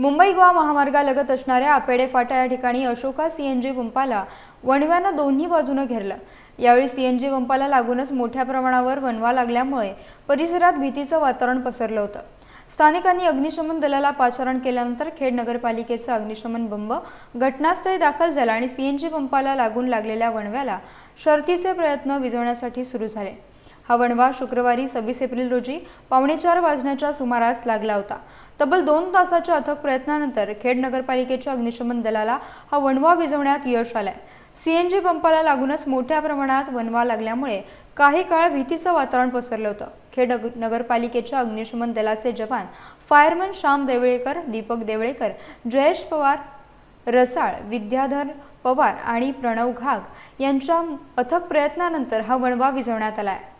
मुंबई गोवा महामार्गालगत असणाऱ्या आपेडे फाटा या ठिकाणी अशोका सीएनजी पंपाला वणव्यानं दोन्ही बाजूनं घेरलं. यावेळी सीएनजी पंपाला लागूनच मोठ्या प्रमाणावर वणवा लागल्यामुळे परिसरात भीतीचं वातावरण पसरलं होतं. स्थानिकांनी अग्निशमन दलाला पाचारण केल्यानंतर खेड नगरपालिकेचा अग्निशमन बंब घटनास्थळी दाखल झाला आणि सीएनजी पंपाला लागून लागलेल्या वणव्याला शर्तीचे प्रयत्न विझवण्यासाठी सुरू झाले. हा वणवा शुक्रवारी सव्वीस एप्रिल रोजी पावणेचार वाजण्याच्या सुमारास लागला होता. तब्बल दोन तासाच्या अथक प्रयत्नानंतर खेड नगरपालिकेच्या अग्निशमन दलाला हा वणवा विझवण्यात यश आलंय. सीएनजी पंपाला लागूनच मोठ्या प्रमाणात वणवा लागल्यामुळे काही काळ भीतीचं वातावरण पसरलं होतं. खेड नगरपालिकेच्या अग्निशमन दलाचे जवान फायरमन श्याम देवळेकर दीपक देवळेकर जयेश पवार रसाळ विद्याधर पवार आणि प्रणव घाग यांच्या अथक प्रयत्नानंतर हा वणवा विझवण्यात आला आहे